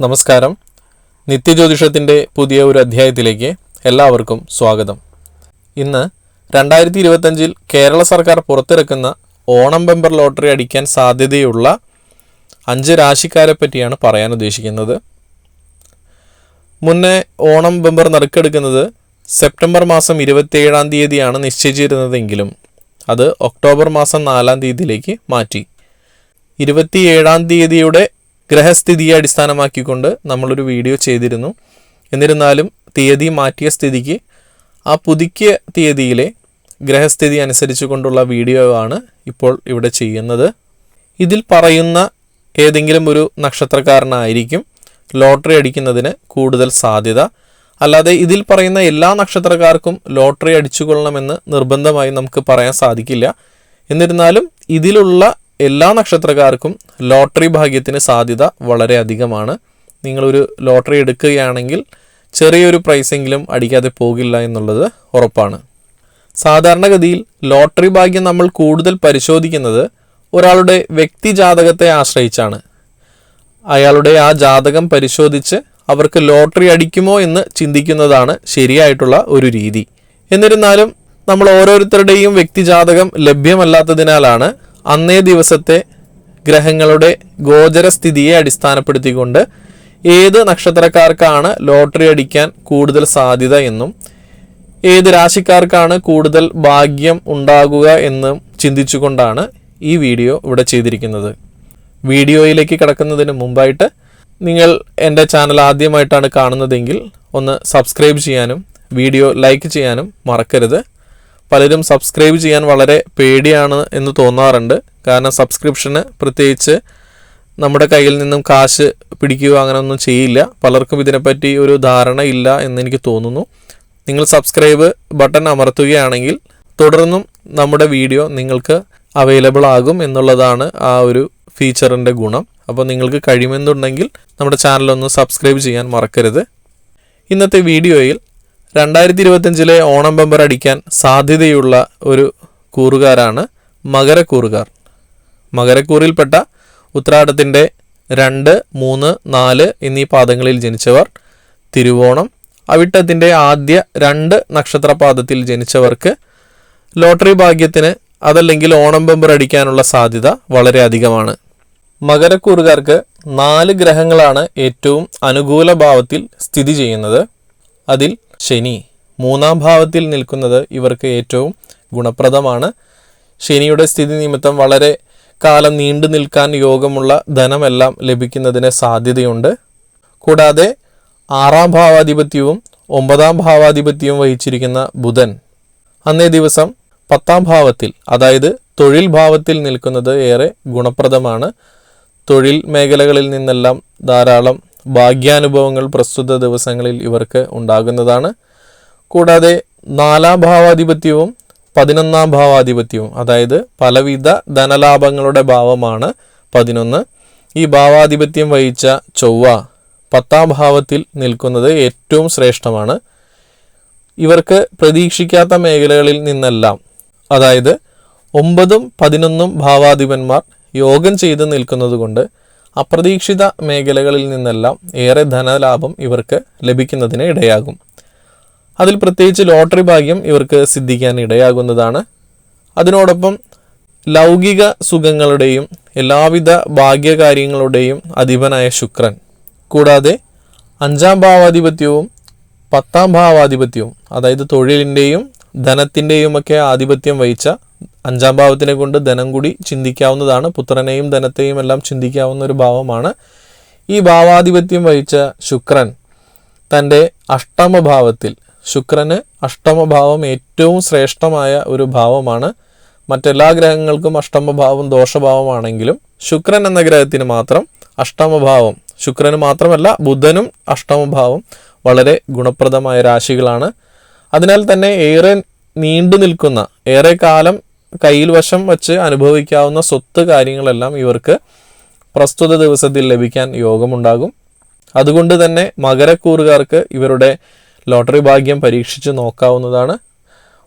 നമസ്കാരം. നിത്യജ്യോതിഷത്തിന്റെ പുതിയ ഒരു അധ്യായത്തിലേക്ക് എല്ലാവർക്കും സ്വാഗതം. ഇന്ന് രണ്ടായിരത്തി ഇരുപത്തഞ്ചിൽ കേരള സർക്കാർ പുറത്തിറക്കുന്ന ഓണം ബെമ്പർ ലോട്ടറി അടിക്കാൻ സാധ്യതയുള്ള അഞ്ച് രാശിക്കാരെ പറ്റിയാണ് പറയാൻ ഉദ്ദേശിക്കുന്നത്. മുന്നേ ഓണം ബെമ്പർ നറുക്കെടുക്കുന്നത് സെപ്റ്റംബർ മാസം ഇരുപത്തിയേഴാം തീയതിയാണ് നിശ്ചയിച്ചിരുന്നതെങ്കിലും അത് ഒക്ടോബർ മാസം നാലാം തീയതിയിലേക്ക് മാറ്റി. ഇരുപത്തിയേഴാം തീയതിയുടെ ഗ്രഹസ്ഥിതിയെ അടിസ്ഥാനമാക്കിക്കൊണ്ട് നമ്മളൊരു വീഡിയോ ചെയ്തിരുന്നു. എന്നിരുന്നാലും തീയതി മാറ്റിയ സ്ഥിതിക്ക് ആ പുതുക്കിയ തീയതിയിലെ ഗ്രഹസ്ഥിതി അനുസരിച്ച് കൊണ്ടുള്ള വീഡിയോ ആണ് ഇപ്പോൾ ഇവിടെ ചെയ്യുന്നത്. ഇതിൽ പറയുന്ന ഏതെങ്കിലും ഒരു നക്ഷത്രക്കാരനായിരിക്കും ലോട്ടറി അടിക്കുന്നതിന് കൂടുതൽ സാധ്യത. അല്ലാതെ ഇതിൽ പറയുന്ന എല്ലാ നക്ഷത്രക്കാർക്കും ലോട്ടറി അടിച്ചുകൊള്ളണമെന്ന് നിർബന്ധമായി നമുക്ക് പറയാൻ സാധിക്കില്ല. എന്നിരുന്നാലും ഇതിലുള്ള എല്ലാ നക്ഷത്രക്കാർക്കും ലോട്ടറി ഭാഗ്യത്തിന് സാധ്യത വളരെ അധികമാണ്. നിങ്ങളൊരു ലോട്ടറി എടുക്കുകയാണെങ്കിൽ ചെറിയൊരു പ്രൈസെങ്കിലും അടിക്കാതെ പോകില്ല എന്നുള്ളത് ഉറപ്പാണ്. സാധാരണഗതിയിൽ ലോട്ടറി ഭാഗ്യം നമ്മൾ കൂടുതൽ പരിശോധിക്കുന്നത് ഒരാളുടെ വ്യക്തി ജാതകത്തെ ആശ്രയിച്ചാണ്. അയാളുടെ ആ ജാതകം പരിശോധിച്ച് അവർക്ക് ലോട്ടറി അടിക്കുമോ എന്ന് ചിന്തിക്കുന്നതാണ് ശരിയായിട്ടുള്ള ഒരു രീതി. എന്നിരുന്നാലും നമ്മൾ ഓരോരുത്തരുടെയും വ്യക്തി ജാതകം ലഭ്യമല്ലാത്തതിനാലാണ് അന്നേ ദിവസത്തെ ഗ്രഹങ്ങളുടെ ഗോചരസ്ഥിതിയെ അടിസ്ഥാനപ്പെടുത്തിക്കൊണ്ട് ഏത് നക്ഷത്രക്കാർക്കാണ് ലോട്ടറി അടിക്കാൻ കൂടുതൽ സാധ്യത എന്നും ഏത് രാശിക്കാർക്കാണ് കൂടുതൽ ഭാഗ്യം ഉണ്ടാകുക എന്നും ചിന്തിച്ചുകൊണ്ടാണ് ഈ വീഡിയോ ഇവിടെ ചെയ്തിരിക്കുന്നത്. വീഡിയോയിലേക്ക് കിടക്കുന്നതിന് മുമ്പായിട്ട് നിങ്ങൾ എന്റെ ചാനൽ ആദ്യമായിട്ടാണ് കാണുന്നതെങ്കിൽ ഒന്ന് സബ്സ്ക്രൈബ് ചെയ്യാനും വീഡിയോ ലൈക്ക് ചെയ്യാനും മറക്കരുത്. പലരും സബ്സ്ക്രൈബ് ചെയ്യാൻ വളരെ പേടിയാണ് എന്ന് തോന്നാറുണ്ട്. കാരണം സബ്സ്ക്രിപ്ഷന് പ്രത്യേകിച്ച് നമ്മുടെ കയ്യിൽ നിന്നും കാശ് പിടിക്കുക അങ്ങനെ ഒന്നും ചെയ്യില്ല. പലർക്കും ഇതിനെപ്പറ്റി ഒരു ധാരണ ഇല്ല എന്ന് എനിക്ക് തോന്നുന്നു. നിങ്ങൾ സബ്സ്ക്രൈബ് ബട്ടൺ അമർത്തുകയാണെങ്കിൽ തുടർന്നും നമ്മുടെ വീഡിയോ നിങ്ങൾക്ക് അവൈലബിൾ ആകും എന്നുള്ളതാണ് ആ ഒരു ഫീച്ചറിന്റെ ഗുണം. അപ്പോൾ നിങ്ങൾക്ക് കഴിയുമെന്നുണ്ടെങ്കിൽ നമ്മുടെ ചാനലൊന്ന് സബ്സ്ക്രൈബ് ചെയ്യാൻ മറക്കരുത്. ഇന്നത്തെ വീഡിയോയിൽ രണ്ടായിരത്തി ഇരുപത്തഞ്ചിലെ ഓണം ബമ്പർ അടിക്കാൻ സാധ്യതയുള്ള ഒരു കൂറുകാരാണ് മകരക്കൂറുകാർ. മകരക്കൂറിൽപ്പെട്ട ഉത്രാടത്തിന്റെ രണ്ട് മൂന്ന് നാല് എന്നീ പാദങ്ങളിൽ ജനിച്ചവർ തിരുവോണം അവിട്ടത്തിന്റെ ആദ്യ രണ്ട് നക്ഷത്രപാദത്തിൽ ജനിച്ചവർക്ക് ലോട്ടറി ഭാഗ്യത്തിന് അതല്ലെങ്കിൽ ഓണം ബമ്പർ അടിക്കാനുള്ള സാധ്യത വളരെ അധികമാണ്. മകരക്കൂറുകാർക്ക് നാല് ഗ്രഹങ്ങളാണ് ഏറ്റവും അനുകൂല ഭാവത്തിൽ സ്ഥിതി ചെയ്യുന്നത്. അതിൽ ശനി. മൂന്നാം ഭാവത്തിൽ നിൽക്കുന്നത് ഇവർക്ക് ഏറ്റവും ഗുണപ്രദമാണ്. ശനിയുടെ സ്ഥിതി നിമിത്തം വളരെ കാലം നീണ്ടു നിൽക്കാൻ യോഗമുള്ള ധനമെല്ലാം ലഭിക്കുന്നതിന് സാധ്യതയുണ്ട്. കൂടാതെ ആറാം ഭാവാധിപത്യവും ഒമ്പതാം ഭാവാധിപത്യവും വഹിച്ചിരിക്കുന്ന ബുധൻ അന്നേ ദിവസം പത്താം ഭാവത്തിൽ അതായത് തൊഴിൽ ഭാവത്തിൽ നിൽക്കുന്നത് ഏറെ ഗുണപ്രദമാണ്. തൊഴിൽ മേഖലകളിൽ നിന്നെല്ലാം ധാരാളം ഭാഗ്യാനുഭവങ്ങൾ പ്രസ്തുത ദിവസങ്ങളിൽ ഇവർക്ക് ഉണ്ടാകുന്നതാണ്. കൂടാതെ നാലാം ഭാവാധിപത്യവും പതിനൊന്നാം ഭാവാധിപത്യവും അതായത് പലവിധ ധനലാഭങ്ങളുടെ ഭാവമാണ് പതിനൊന്ന്. ഈ ഭാവാധിപത്യം വഹിച്ച ചൊവ്വ പത്താം ഭാവത്തിൽ നിൽക്കുന്നത് ഏറ്റവും ശ്രേഷ്ഠമാണ്. ഇവർക്ക് പ്രതീക്ഷിക്കാത്ത മേഖലകളിൽ നിന്നെല്ലാം അതായത് ഒമ്പതും പതിനൊന്നും ഭാവാധിപന്മാർ യോഗം ചെയ്ത് നിൽക്കുന്നത് കൊണ്ട് അപ്രതീക്ഷിത മേഖലകളിൽ നിന്നെല്ലാം ഏറെ ധനലാഭം ഇവർക്ക് ലഭിക്കുന്നതിന് ഇടയാകും. അതിൽ പ്രത്യേകിച്ച് ലോട്ടറി ഭാഗ്യം ഇവർക്ക് സിദ്ധിക്കാൻ ഇടയാകുന്നതാണ്. അതിനോടൊപ്പം ലൗകിക സുഖങ്ങളുടെയും എല്ലാവിധ ഭാഗ്യകാര്യങ്ങളുടെയും അധിപനായ ശുക്രൻ. കൂടാതെ അഞ്ചാം ഭാവാധിപത്യവും പത്താം ഭാവാധിപത്യവും അതായത് തൊഴിലിന്റെയും ധനത്തിന്റെയുമൊക്കെ ആധിപത്യം വഹിച്ച അഞ്ചാം ഭാവത്തിനെ കൊണ്ട് ധനം കൂടി ചിന്തിക്കാവുന്നതാണ്. പുത്രനെയും ധനത്തെയും എല്ലാം ചിന്തിക്കാവുന്ന ഒരു ഭാവമാണ്. ഈ ഭാവാധിപത്യം വഹിച്ച ശുക്രൻ തന്റെ അഷ്ടമഭാവത്തിൽ ശുക്രന് അഷ്ടമഭാവം ഏറ്റവും ശ്രേഷ്ഠമായ ഒരു ഭാവമാണ്. മറ്റെല്ലാ ഗ്രഹങ്ങൾക്കും അഷ്ടമഭാവം ദോഷഭാവമാണെങ്കിലും ശുക്രൻ എന്ന ഗ്രഹത്തിന് മാത്രം അഷ്ടമഭാവം ശുക്രന് മാത്രമല്ല ബുധനും അഷ്ടമഭാവം വളരെ ഗുണപ്രദമായ രാശികളാണ്. അതിനാൽ തന്നെ ഏറെ നീണ്ടു നിൽക്കുന്ന ഏറെ കാലം കയ്യിൽ വശം വച്ച് അനുഭവിക്കാവുന്ന സ്വത്ത് കാര്യങ്ങളെല്ലാം ഇവർക്ക് പ്രസ്തുത ദിവസത്തിൽ ലഭിക്കാൻ യോഗമുണ്ടാകും. അതുകൊണ്ട് തന്നെ മകരക്കൂറുകാർക്ക് ഇവരുടെ ലോട്ടറി ഭാഗ്യം പരീക്ഷിച്ച് നോക്കാവുന്നതാണ്.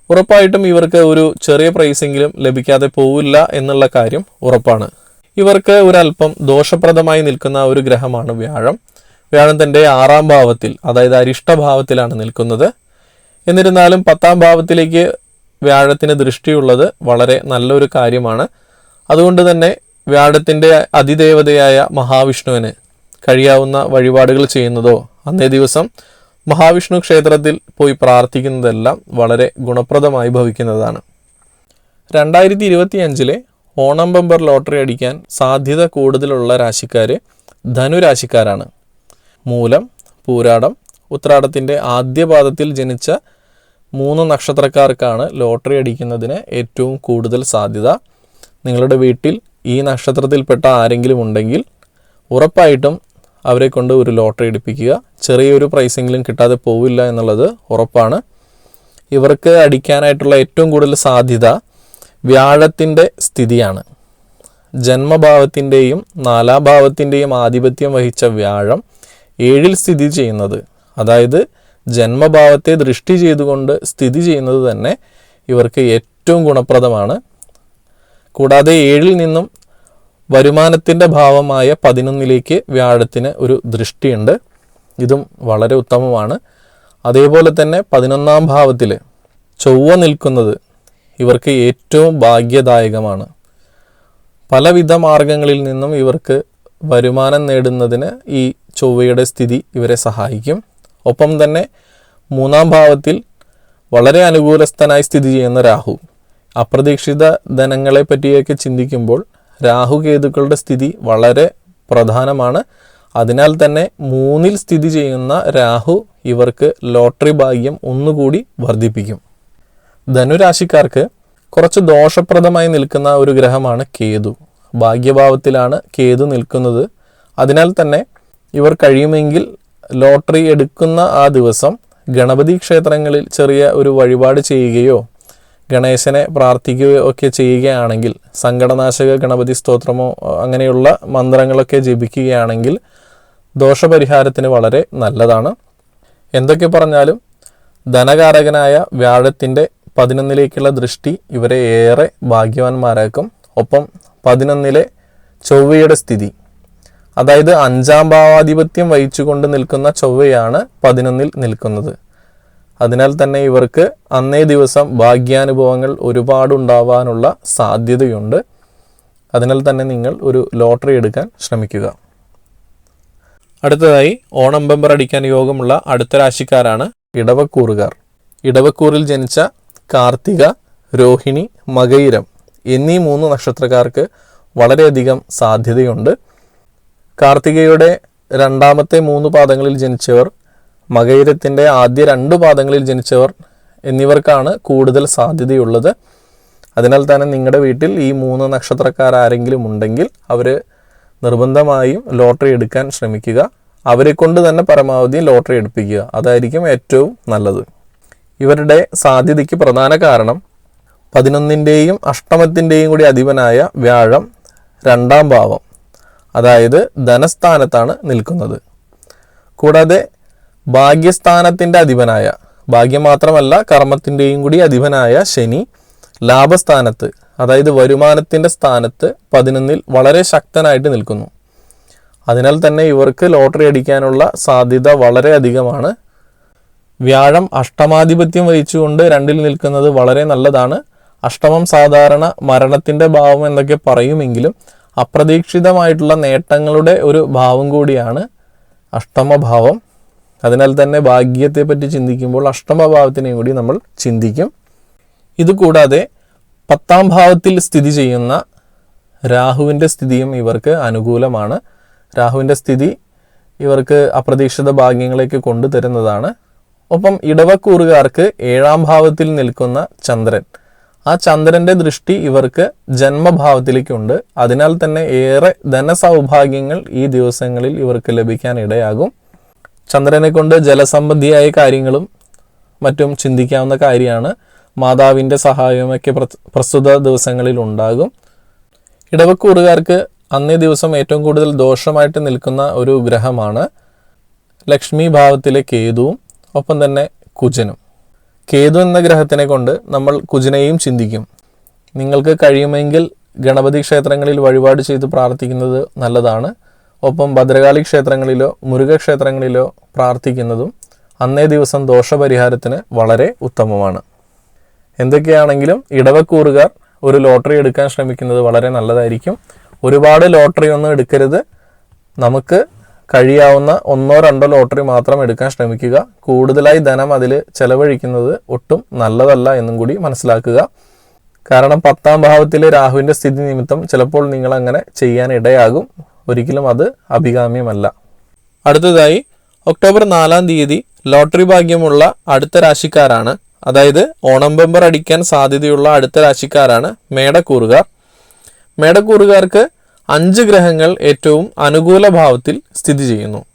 ഉറപ്പായിട്ടും ഇവർക്ക് ഒരു ചെറിയ പ്രൈസെങ്കിലും ലഭിക്കാതെ പോവില്ല എന്നുള്ള കാര്യം ഉറപ്പാണ്. ഇവർക്ക് ഒരല്പം ദോഷപ്രദമായി നിൽക്കുന്ന ഒരു ഗ്രഹമാണ് വ്യാഴം. വ്യാഴം തന്റെ ആറാം ഭാവത്തിൽ അതായത് അരിഷ്ടഭാവത്തിലാണ് നിൽക്കുന്നത്. എന്നിരുന്നാലും പത്താം ഭാവത്തിലേക്ക് വ്യാഴത്തിന് ദൃഷ്ടിയുള്ളത് വളരെ നല്ലൊരു കാര്യമാണ്. അതുകൊണ്ട് തന്നെ വ്യാഴത്തിന്റെ അതിദേവതയായ മഹാവിഷ്ണുവിന് കഴിയാവുന്ന വഴിപാടുകൾ ചെയ്യുന്നതോ അന്നേ ദിവസം മഹാവിഷ്ണു ക്ഷേത്രത്തിൽ പോയി പ്രാർത്ഥിക്കുന്നതെല്ലാം വളരെ ഗുണപ്രദമായി ഭവിക്കുന്നതാണ്. രണ്ടായിരത്തി ഇരുപത്തി അഞ്ചിലെ ഓണം ബമ്പർ ലോട്ടറി അടിക്കാൻ സാധ്യത കൂടുതലുള്ള രാശിക്കാർ ധനുരാശിക്കാരാണ് മൂലം പൂരാടം ഉത്രാടത്തിന്റെ ആദ്യപാദത്തിൽ ജനിച്ച മൂന്ന് നക്ഷത്രക്കാർക്കാണ് ലോട്ടറി അടിക്കുന്നതിന് ഏറ്റവും കൂടുതൽ സാധ്യത. നിങ്ങളുടെ വീട്ടിൽ ഈ നക്ഷത്രത്തിൽപ്പെട്ട ആരെങ്കിലും ഉണ്ടെങ്കിൽ ഉറപ്പായിട്ടും അവരെ കൊണ്ട് ഒരു ലോട്ടറി അടിപ്പിക്കുക. ചെറിയൊരു പ്രൈസെങ്കിലും കിട്ടാതെ പോവില്ല എന്നുള്ളത് ഉറപ്പാണ്. ഇവർക്ക് അടിക്കാനായിട്ടുള്ള ഏറ്റവും കൂടുതൽ സാധ്യത വ്യാഴത്തിന്റെ സ്ഥിതിയാണ്. ജന്മഭാവത്തിന്റെയും നാലാം ഭാവത്തിന്റെയും ആധിപത്യം വഹിച്ച വ്യാഴം ഏഴിൽ സ്ഥിതി ചെയ്യുന്നത്. അതായത് ജന്മഭാവത്തെ ദൃഷ്ടി ചെയ്തുകൊണ്ട് സ്ഥിതി ചെയ്യുന്നത് തന്നെ ഇവർക്ക് ഏറ്റവും ഗുണപ്രദമാണ്. കൂടാതെ ഏഴിൽ നിന്നും വരുമാനത്തിന്റെ ഭാവമായ പതിനൊന്നിലേക്ക് വ്യാഴത്തിന് ഒരു ദൃഷ്ടിയുണ്ട്. ഇതും വളരെ ഉത്തമമാണ്. അതേപോലെ തന്നെ പതിനൊന്നാം ഭാവത്തിൽ ചൊവ്വ നിൽക്കുന്നത് ഇവർക്ക് ഏറ്റവും ഭാഗ്യദായകമാണ്. പലവിധ മാർഗങ്ങളിൽ നിന്നും ഇവർക്ക് വരുമാനം നേടുന്നതിന് ഈ ചൊവ്വയുടെ സ്ഥിതി ഇവരെ സഹായിക്കും. ഒപ്പം തന്നെ മൂന്നാം ഭാവത്തിൽ വളരെ അനുകൂലസ്ഥനായി സ്ഥിതി ചെയ്യുന്ന രാഹു. അപ്രതീക്ഷിത ധനങ്ങളെ പറ്റിയൊക്കെ ചിന്തിക്കുമ്പോൾ രാഹു കേതുക്കളുടെ സ്ഥിതി വളരെ പ്രധാനമാണ്. അതിനാൽ തന്നെ മൂന്നിൽ സ്ഥിതി ചെയ്യുന്ന രാഹു ഇവർക്ക് ലോട്ടറി ഭാഗ്യം ഒന്നുകൂടി വർദ്ധിപ്പിക്കും. ധനുരാശിക്കാർക്ക് കുറച്ച് ദോഷപ്രദമായി നിൽക്കുന്ന ഒരു ഗ്രഹമാണ് കേതു. ഭാഗ്യഭാവത്തിലാണ് കേതു നിൽക്കുന്നത്. അതിനാൽ തന്നെ ഇവർ കഴിയുമെങ്കിൽ ലോട്ടറി എടുക്കുന്ന ആ ദിവസം ഗണപതി ക്ഷേത്രങ്ങളിൽ ചെറിയ ഒരു വഴിപാട് ചെയ്യുകയോ ഗണേശനെ പ്രാർത്ഥിക്കുകയോ ഒക്കെ ചെയ്യുകയാണെങ്കിൽ സങ്കടനാശക ഗണപതി സ്തോത്രമോ അങ്ങനെയുള്ള മന്ത്രങ്ങളൊക്കെ ജപിക്കുകയാണെങ്കിൽ ദോഷപരിഹാരത്തിന് വളരെ നല്ലതാണ്. എന്തൊക്കെ പറഞ്ഞാലും ധനകാരകനായ വ്യാഴത്തിന്റെ പതിനൊന്നിലേക്കുള്ള ദൃഷ്ടി ഇവരെ ഏറെ ഭാഗ്യവാന്മാരാക്കും. ഒപ്പം പതിനൊന്നിലെ ചൊവ്വയുടെ സ്ഥിതി അതായത് അഞ്ചാം ഭാവാധിപത്യം വഹിച്ചുകൊണ്ട് നിൽക്കുന്ന ചൊവ്വയാണ് പതിനൊന്നിൽ നിൽക്കുന്നത്. അതിനാൽ തന്നെ ഇവർക്ക് അന്നേ ദിവസം ഭാഗ്യാനുഭവങ്ങൾ ഒരുപാടുണ്ടാവാനുള്ള സാധ്യതയുണ്ട്. അതിനാൽ തന്നെ നിങ്ങൾ ഒരു ലോട്ടറി എടുക്കാൻ ശ്രമിക്കുക. അടുത്തതായി ഓണം ബമ്പർ അടിക്കാൻ യോഗമുള്ള അടുത്ത രാശിക്കാരാണ് ഇടവക്കൂറുകാർ. ഇടവക്കൂറിൽ ജനിച്ച കാർത്തിക രോഹിണി മകയിരം എന്നീ മൂന്ന് നക്ഷത്രക്കാർക്ക് വളരെയധികം സാധ്യതയുണ്ട്. കാർത്തികയുടെ രണ്ടാമത്തെ മൂന്ന് പാദങ്ങളിൽ ജനിച്ചവർ മകയിരത്തിന്റെ ആദ്യ രണ്ട് പാദങ്ങളിൽ ജനിച്ചവർ എന്നിവർക്കാണ് കൂടുതൽ സാധ്യതയുള്ളത്. അതിനാൽ തന്നെ നിങ്ങളുടെ വീട്ടിൽ ഈ മൂന്ന് നക്ഷത്രക്കാർ ആരെങ്കിലും ഉണ്ടെങ്കിൽ അവർ നിർബന്ധമായും ലോട്ടറി എടുക്കാൻ ശ്രമിക്കുക. അവരെ കൊണ്ട് തന്നെ പരമാവധി ലോട്ടറി എടുപ്പിക്കുക. അതായിരിക്കും ഏറ്റവും നല്ലത്. ഇവരുടെ സാധ്യതയ്ക്ക് പ്രധാന കാരണം പതിനൊന്നിന്റെയും അഷ്ടമത്തിന്റെയും കൂടി അധിപനായ വ്യാഴം രണ്ടാം ഭാവം. അതായത് ധനസ്ഥാനത്താണ് നിൽക്കുന്നത്. കൂടാതെ ഭാഗ്യസ്ഥാനത്തിന്റെ അധിപനായ ഭാഗ്യം മാത്രമല്ല കർമ്മത്തിന്റെയും കൂടി അധിപനായ ശനി ലാഭസ്ഥാനത്ത് അതായത് വരുമാനത്തിന്റെ സ്ഥാനത്ത് പതിനൊന്നിൽ വളരെ ശക്തനായിട്ട് നിൽക്കുന്നു. അതിനാൽ തന്നെ ഇവർക്ക് ലോട്ടറി അടിക്കാനുള്ള സാധ്യത വളരെ അധികമാണ്. വ്യാഴം അഷ്ടമാധിപത്യം വഹിച്ചുകൊണ്ട് രണ്ടിൽ നിൽക്കുന്നത് വളരെ നല്ലതാണ്. അഷ്ടമം സാധാരണ മരണത്തിന്റെ ഭാവം എന്നൊക്കെ പറയുമെങ്കിലും അപ്രതീക്ഷിതമായിട്ടുള്ള നേട്ടങ്ങളുടെ ഒരു ഭാവം കൂടിയാണ് അഷ്ടമഭാവം. അതിനാൽ തന്നെ ഭാഗ്യത്തെ പറ്റി ചിന്തിക്കുമ്പോൾ അഷ്ടമഭാവത്തിനെയും കൂടി നമ്മൾ ചിന്തിക്കും. ഇതുകൂടാതെ പത്താം ഭാവത്തിൽ സ്ഥിതി ചെയ്യുന്ന രാഹുവിന്റെ സ്ഥിതിയും ഇവർക്ക് അനുകൂലമാണ്. രാഹുവിന്റെ സ്ഥിതി ഇവർക്ക് അപ്രതീക്ഷിത ഭാഗ്യങ്ങളേക്ക് കൊണ്ടുതരുന്നതാണ്. ഒപ്പം ഇടവക്കൂറുകാർക്ക് ഏഴാം ഭാവത്തിൽ നിൽക്കുന്ന ചന്ദ്രൻ. ആ ചന്ദ്രന്റെ ദൃഷ്ടി ഇവർക്ക് ജന്മഭാവത്തിലേക്കുണ്ട്. അതിനാൽ തന്നെ ഏറെ ധനസൗഭാഗ്യങ്ങൾ ഈ ദിവസങ്ങളിൽ ഇവർക്ക് ലഭിക്കാൻ ഇടയാകും. ചന്ദ്രനെ കൊണ്ട് ജലസംബന്ധിയായ കാര്യങ്ങളും മറ്റും ചിന്തിക്കാവുന്ന കാര്യമാണ്. മാതാവിന്റെ സഹായമൊക്കെ പ്ര- പ്രസ്തുത ദിവസങ്ങളിൽ ഉണ്ടാകും. ഇടവക്കൂറുകാർക്ക് അന്നേ ദിവസം ഏറ്റവും കൂടുതൽ ദോഷമായിട്ട് നിൽക്കുന്ന ഒരു ഗ്രഹമാണ് ലക്ഷ്മി ഭാവത്തിലെ കേതുവും ഒപ്പം തന്നെ കുജനും. കേതു എന്ന ഗ്രഹത്തിനെ കൊണ്ട് നമ്മൾ കുജനെയും ചിന്തിക്കും. നിങ്ങൾക്ക് കഴിയുമെങ്കിൽ ഗണപതി ക്ഷേത്രങ്ങളിൽ വഴിപാട് ചെയ്ത് പ്രാർത്ഥിക്കുന്നത് നല്ലതാണ്. ഒപ്പം ഭദ്രകാളി ക്ഷേത്രങ്ങളിലോ മുരുക ക്ഷേത്രങ്ങളിലോ പ്രാർത്ഥിക്കുന്നതും അന്നേ ദിവസം ദോഷപരിഹാരത്തിന് വളരെ ഉത്തമമാണ്. എന്തൊക്കെയാണെങ്കിലും ഇടവക്കൂറുകാർ ഒരു ലോട്ടറി എടുക്കാൻ ശ്രമിക്കുന്നത് വളരെ നല്ലതായിരിക്കും. ഒരുപാട് ലോട്ടറി ഒന്നും എടുക്കരുത്. നമുക്ക് കഴിയാവുന്ന ഒന്നോ രണ്ടോ ലോട്ടറി മാത്രം എടുക്കാൻ ശ്രമിക്കുക. കൂടുതലായി ധനം അതിൽ ചെലവഴിക്കുന്നത് ഒട്ടും നല്ലതല്ല എന്നും കൂടി മനസ്സിലാക്കുക. കാരണം പത്താം ഭാവത്തിലെ രാഹുവിന്റെ സ്ഥിതി നിമിത്തം ചിലപ്പോൾ നിങ്ങൾ അങ്ങനെ ചെയ്യാൻ ഇടയാകും ഒരിക്കലും അത് അഭികാമ്യമല്ല. അടുത്തതായി ഒക്ടോബർ നാലാം തീയതി ലോട്ടറി ഭാഗ്യമുള്ള അടുത്ത രാശിക്കാരാണ്. അതായത് ഓണം അടിക്കാൻ സാധ്യതയുള്ള അടുത്ത രാശിക്കാരാണ് മേടക്കൂറുകാർ. മേടക്കൂറുകാർക്ക് അഞ്ച് ഗ്രഹങ്ങൾ ഏറ്റവും അനുകൂല ഭാവത്തിൽ സ്ഥിതി ചെയ്യുന്നു.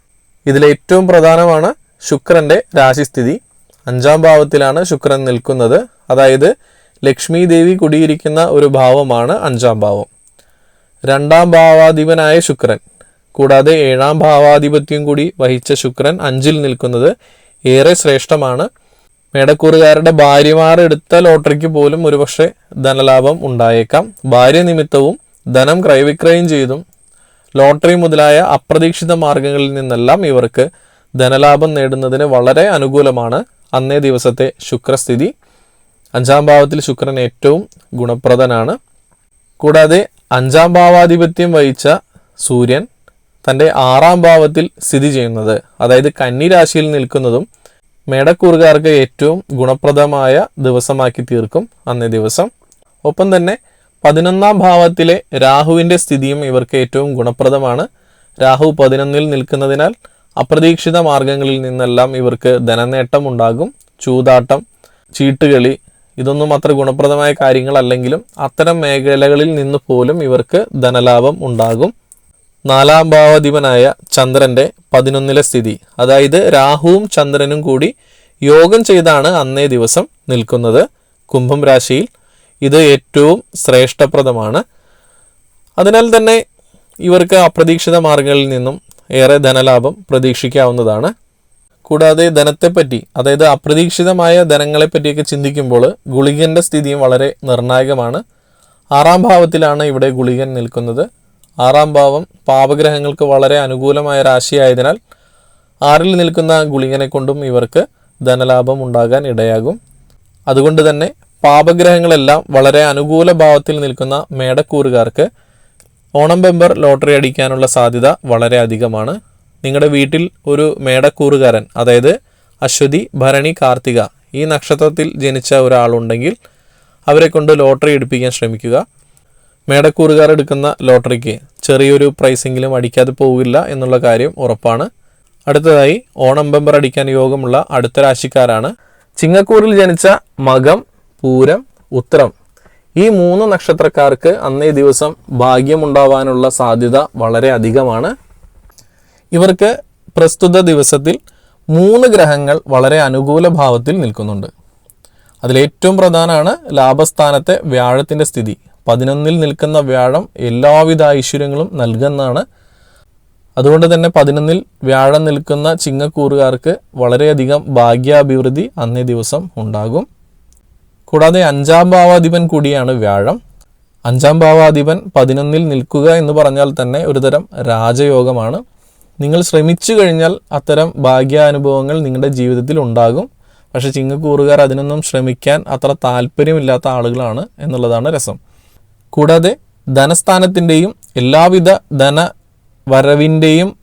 ഇതിൽ ഏറ്റവും പ്രധാനമാണ് ശുക്രന്റെ രാശിസ്ഥിതി. അഞ്ചാം ഭാവത്തിലാണ് ശുക്രൻ നിൽക്കുന്നത്. അതായത് ലക്ഷ്മി ദേവി കുടിയിരിക്കുന്ന ഒരു ഭാവമാണ് അഞ്ചാം ഭാവം. രണ്ടാം ഭാവാധിപനായ ശുക്രൻ കൂടാതെ ഏഴാം ഭാവാധിപത്യം കൂടി വഹിച്ച ശുക്രൻ അഞ്ചിൽ നിൽക്കുന്നത് ഏറെ ശ്രേഷ്ഠമാണ്. മേടക്കൂറുകാരുടെ ഭാര്യമാർ എടുത്ത ലോട്ടറിക്ക് പോലും ഒരുപക്ഷെ ധനലാഭം ഉണ്ടായേക്കാം. ഭാര്യ നിമിത്തവും ധനം ക്രയവിക്രയം ചെയ്തും ലോട്ടറി മുതലായ അപ്രതീക്ഷിത മാർഗങ്ങളിൽ നിന്നെല്ലാം ഇവർക്ക് ധനലാഭം നേടുന്നതിന് വളരെ അനുകൂലമാണ് അന്നേ ദിവസത്തെ ശുക്രസ്ഥിതി. അഞ്ചാം ഭാവത്തിൽ ശുക്രൻ ഏറ്റവും ഗുണപ്രദനാണ്. കൂടാതെ അഞ്ചാം ഭാവാധിപത്യം വഹിച്ച സൂര്യൻ തന്റെ ആറാം ഭാവത്തിൽ സ്ഥിതി ചെയ്യുന്നത് അതായത് കന്നി രാശിയിൽ നിൽക്കുന്നതും മേടക്കൂറുകാർക്ക് ഏറ്റവും ഗുണപ്രദമായ ദിവസമാക്കി തീർക്കും അന്നേ ദിവസം. ഒപ്പം തന്നെ പതിനൊന്നാം ഭാവത്തിലെ രാഹുവിന്റെ സ്ഥിതിയും ഇവർക്ക് ഏറ്റവും ഗുണപ്രദമാണ്. രാഹു പതിനൊന്നിൽ നിൽക്കുന്നതിനാൽ അപ്രതീക്ഷിത മാർഗങ്ങളിൽ നിന്നെല്ലാം ഇവർക്ക് ധനനേട്ടം ഉണ്ടാകും. ചൂതാട്ടം ചീട്ടുകളി ഇതൊന്നും അത്ര ഗുണപ്രദമായ കാര്യങ്ങളല്ലെങ്കിലും അത്തരം മേഖലകളിൽ നിന്ന് പോലും ഇവർക്ക് ധനലാഭം ഉണ്ടാകും. നാലാം ഭാവാധിപനായ ചന്ദ്രന്റെ പതിനൊന്നിലെ സ്ഥിതി. അതായത് രാഹുവും ചന്ദ്രനും കൂടി യോഗം ചെയ്താണ് അന്നേ ദിവസം നിൽക്കുന്നത്. കുംഭം രാശിയിൽ ഇത് ഏറ്റവും ശ്രേഷ്ഠപ്രദമാണ്. അതിനാൽ തന്നെ ഇവർക്ക് അപ്രതീക്ഷിത മാർഗങ്ങളിൽ നിന്നും ഏറെ ധനലാഭം പ്രതീക്ഷിക്കാവുന്നതാണ്. കൂടാതെ ധനത്തെപ്പറ്റി അതായത് അപ്രതീക്ഷിതമായ ധനങ്ങളെപ്പറ്റിയൊക്കെ ചിന്തിക്കുമ്പോൾ ഗുളികന്റെ സ്ഥിതിയും വളരെ നിർണായകമാണ്. ആറാം ഭാവത്തിലാണ് ഇവിടെ ഗുളികൻ നിൽക്കുന്നത്. ആറാം ഭാവം പാപഗ്രഹങ്ങൾക്ക് വളരെ അനുകൂലമായ രാശിയായതിനാൽ ആറിൽ നിൽക്കുന്ന ഗുളികനെ കൊണ്ടും ഇവർക്ക് ധനലാഭം ഉണ്ടാകാൻ ഇടയാകും. അതുകൊണ്ട് തന്നെ പാപഗ്രഹങ്ങളെല്ലാം വളരെ അനുകൂല ഭാവത്തിൽ നിൽക്കുന്ന മേടക്കൂറുകാർക്ക് ഓണം ബെമ്പർ ലോട്ടറി അടിക്കാനുള്ള സാധ്യത വളരെ അധികമാണ്. നിങ്ങളുടെ വീട്ടിൽ ഒരു മേടക്കൂറുകാരൻ അതായത് അശ്വതി ഭരണി കാർത്തിക ഈ നക്ഷത്രത്തിൽ ജനിച്ച ഒരാളുണ്ടെങ്കിൽ അവരെ കൊണ്ട് ലോട്ടറി എടുപ്പിക്കാൻ ശ്രമിക്കുക. മേടക്കൂറുകാർ എടുക്കുന്ന ലോട്ടറിക്ക് ചെറിയൊരു പ്രൈസെങ്കിലും അടിക്കാതെ പോകില്ല എന്നുള്ള കാര്യം ഉറപ്പാണ്. അടുത്തതായി ഓണം ബെമ്പർ അടിക്കാൻ യോഗമുള്ള അടുത്ത രാശിക്കാരാണ്. ചിങ്ങക്കൂറിൽ ജനിച്ച മകം പൂരം ഉത്തരം ഈ മൂന്ന് നക്ഷത്രക്കാർക്ക് അന്നേ ദിവസം ഭാഗ്യമുണ്ടാവാനുള്ള സാധ്യത വളരെ അധികമാണ്. ഇവർക്ക് പ്രസ്തുത ദിവസത്തിൽ മൂന്ന് ഗ്രഹങ്ങൾ വളരെ അനുകൂല ഭാവത്തിൽ നിൽക്കുന്നുണ്ട്. അതിലേറ്റവും പ്രധാനമാണ് ലാഭസ്ഥാനത്തെ വ്യാഴത്തിന്റെ സ്ഥിതി. പതിനൊന്നിൽ നിൽക്കുന്ന വ്യാഴം എല്ലാവിധ ഐശ്വര്യങ്ങളും നൽകുന്നതാണ്. അതുകൊണ്ട് തന്നെ പതിനൊന്നിൽ വ്യാഴം നിൽക്കുന്ന ചിങ്ങക്കൂറുകാർക്ക് വളരെയധികം ഭാഗ്യാഭിവൃദ്ധി അന്നേ ദിവസം ഉണ്ടാകും. കൂടാതെ അഞ്ചാം ഭാവാധിപൻ കൂടിയാണ് വ്യാഴം. അഞ്ചാം ഭാവാധിപൻ പതിനൊന്നിൽ നിൽക്കുക എന്ന് പറഞ്ഞാൽ തന്നെ ഒരുതരം രാജയോഗമാണ്. നിങ്ങൾ ശ്രമിച്ചു കഴിഞ്ഞാൽ അത്തരം ഭാഗ്യാനുഭവങ്ങൾ നിങ്ങളുടെ ജീവിതത്തിൽ ഉണ്ടാകും. പക്ഷേ ചിങ്ങക്കൂറുകാർ അതിനൊന്നും ശ്രമിക്കാൻ അത്ര താല്പര്യമില്ലാത്ത ആളുകളാണ് എന്നുള്ളതാണ് രസം. കൂടാതെ ധനസ്ഥാനത്തിന്റെയും എല്ലാവിധ ധന വരവിന്റെയും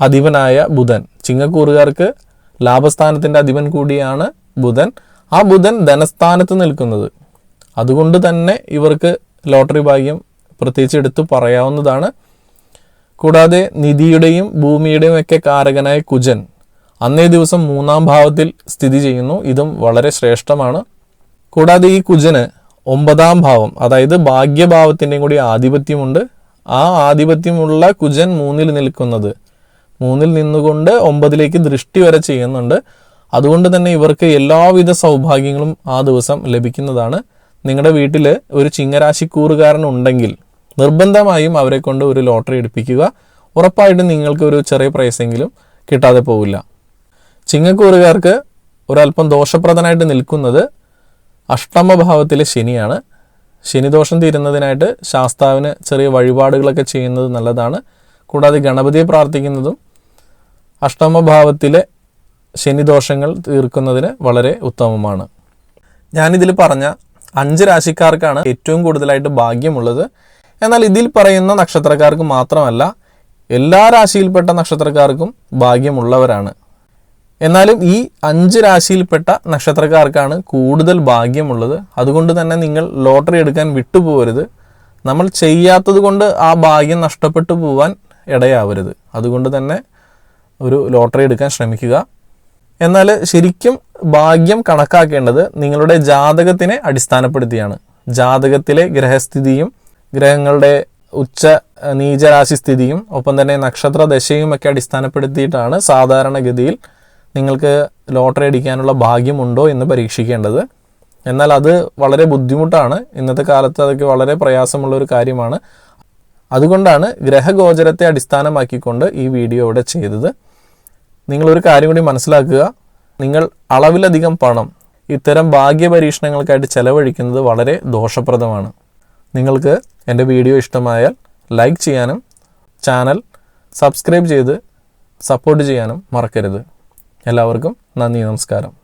അധിപനായ ബുധൻ. ചിങ്ങക്കൂറുകാർക്ക് ലാഭസ്ഥാനത്തിന്റെ അധിപൻ കൂടിയാണ് ബുധൻ. ആ ബുധൻ ധനസ്ഥാനത്ത് നിൽക്കുന്നത്. അതുകൊണ്ട് തന്നെ ഇവർക്ക് ലോട്ടറി ഭാഗ്യം പ്രത്യേകിച്ച് എടുത്തു പറയാവുന്നതാണ്. കൂടാതെ നിധിയുടെയും ഭൂമിയുടെയും ഒക്കെ കാരകനായ കുജൻ അന്നേ ദിവസം മൂന്നാം ഭാവത്തിൽ സ്ഥിതി ചെയ്യുന്നു. ഇതും വളരെ ശ്രേഷ്ഠമാണ്. കൂടാതെ ഈ കുജന് ഒമ്പതാം ഭാവം അതായത് ഭാഗ്യഭാവത്തിന്റെയും കൂടി ആധിപത്യമുണ്ട്. ആ ആധിപത്യമുള്ള കുജൻ മൂന്നിൽ നിൽക്കുന്നത് മൂന്നിൽ നിന്നുകൊണ്ട് ഒമ്പതിലേക്ക് ദൃഷ്ടി വരെ ചെയ്യുന്നുണ്ട്. അതുകൊണ്ട് തന്നെ ഇവർക്ക് എല്ലാവിധ സൗഭാഗ്യങ്ങളും ആ ദിവസം ലഭിക്കുന്നതാണ്. നിങ്ങളുടെ വീട്ടിൽ ഒരു ചിങ്ങരാശിക്കൂറുകാരൻ ഉണ്ടെങ്കിൽ നിർബന്ധമായും അവരെ കൊണ്ട് ഒരു ലോട്ടറി എടുപ്പിക്കുക. ഉറപ്പായിട്ടും നിങ്ങൾക്ക് ഒരു ചെറിയ പ്രൈസെങ്കിലും കിട്ടാതെ പോവില്ല. ചിങ്ങക്കൂറുകാർക്ക് ഒരല്പം ദോഷപ്രദനായിട്ട് നിൽക്കുന്നത് അഷ്ടമഭാവത്തിലെ ശനിയാണ്. ശനിദോഷം തീരുന്നതിനായിട്ട് ശാസ്താവിന് ചെറിയ വഴിപാടുകളൊക്കെ ചെയ്യുന്നത് നല്ലതാണ്. കൂടാതെ ഗണപതിയെ പ്രാർത്ഥിക്കുന്നതും അഷ്ടമഭാവത്തിലെ ശനിദോഷങ്ങൾ തീർക്കുന്നതിന് വളരെ ഉത്തമമാണ്. ഞാനിതിൽ പറഞ്ഞ അഞ്ച് രാശിക്കാർക്കാണ് ഏറ്റവും കൂടുതലായിട്ട് ഭാഗ്യമുള്ളത്. എന്നാൽ ഇതിൽ പറയുന്ന നക്ഷത്രക്കാർക്ക് മാത്രമല്ല എല്ലാ രാശിയിൽപ്പെട്ട നക്ഷത്രക്കാർക്കും ഭാഗ്യമുള്ളവരാണ്. എന്നാലും ഈ അഞ്ച് രാശിയിൽപ്പെട്ട നക്ഷത്രക്കാർക്കാണ് കൂടുതൽ ഭാഗ്യമുള്ളത്. അതുകൊണ്ട് തന്നെ നിങ്ങൾ ലോട്ടറി എടുക്കാൻ വിട്ടുപോകരുത്. നമ്മൾ ചെയ്യാത്തത് കൊണ്ട് ആ ഭാഗ്യം നഷ്ടപ്പെട്ടു പോവാൻ ഇടയാവരുത്. അതുകൊണ്ട് തന്നെ ഒരു ലോട്ടറി എടുക്കാൻ ശ്രമിക്കുക. എന്നാൽ ശരിക്കും ഭാഗ്യം കണക്കാക്കേണ്ടത് നിങ്ങളുടെ ജാതകത്തിനെ അടിസ്ഥാനപ്പെടുത്തിയാണ്. ജാതകത്തിലെ ഗ്രഹസ്ഥിതിയും ഗ്രഹങ്ങളുടെ ഉച്ച നീചരാശി സ്ഥിതിയും ഒപ്പം തന്നെ നക്ഷത്ര ദശയും ഒക്കെ അടിസ്ഥാനപ്പെടുത്തിയിട്ടാണ് സാധാരണഗതിയിൽ നിങ്ങൾക്ക് ലോട്ടറി അടിക്കാനുള്ള ഭാഗ്യമുണ്ടോ എന്ന് പരീക്ഷിക്കേണ്ടത്. എന്നാൽ അത് വളരെ ബുദ്ധിമുട്ടാണ്. ഇന്നത്തെ കാലത്ത് അതൊക്കെ വളരെ പ്രയാസമുള്ള ഒരു കാര്യമാണ്. അതുകൊണ്ടാണ് ഗ്രഹഗോചരത്തെ അടിസ്ഥാനമാക്കിക്കൊണ്ട് ഈ വീഡിയോ ഇവിടെ ചെയ്തത്. നിങ്ങളൊരു കാര്യം കൂടി മനസ്സിലാക്കുക. നിങ്ങൾ അളവിലധികം പണം ഇത്തരം ഭാഗ്യപരീക്ഷണങ്ങൾക്കായിട്ട് ചെലവഴിക്കുന്നത് വളരെ ദോഷപ്രദമാണ്. നിങ്ങൾക്ക് എന്റെ വീഡിയോ ഇഷ്ടമായാൽ ലൈക്ക് ചെയ്യാനും ചാനൽ സബ്സ്ക്രൈബ് ചെയ്ത് സപ്പോർട്ട് ചെയ്യാനും മറക്കരുത്. എല്ലാവർക്കും നന്ദി നമസ്കാരം.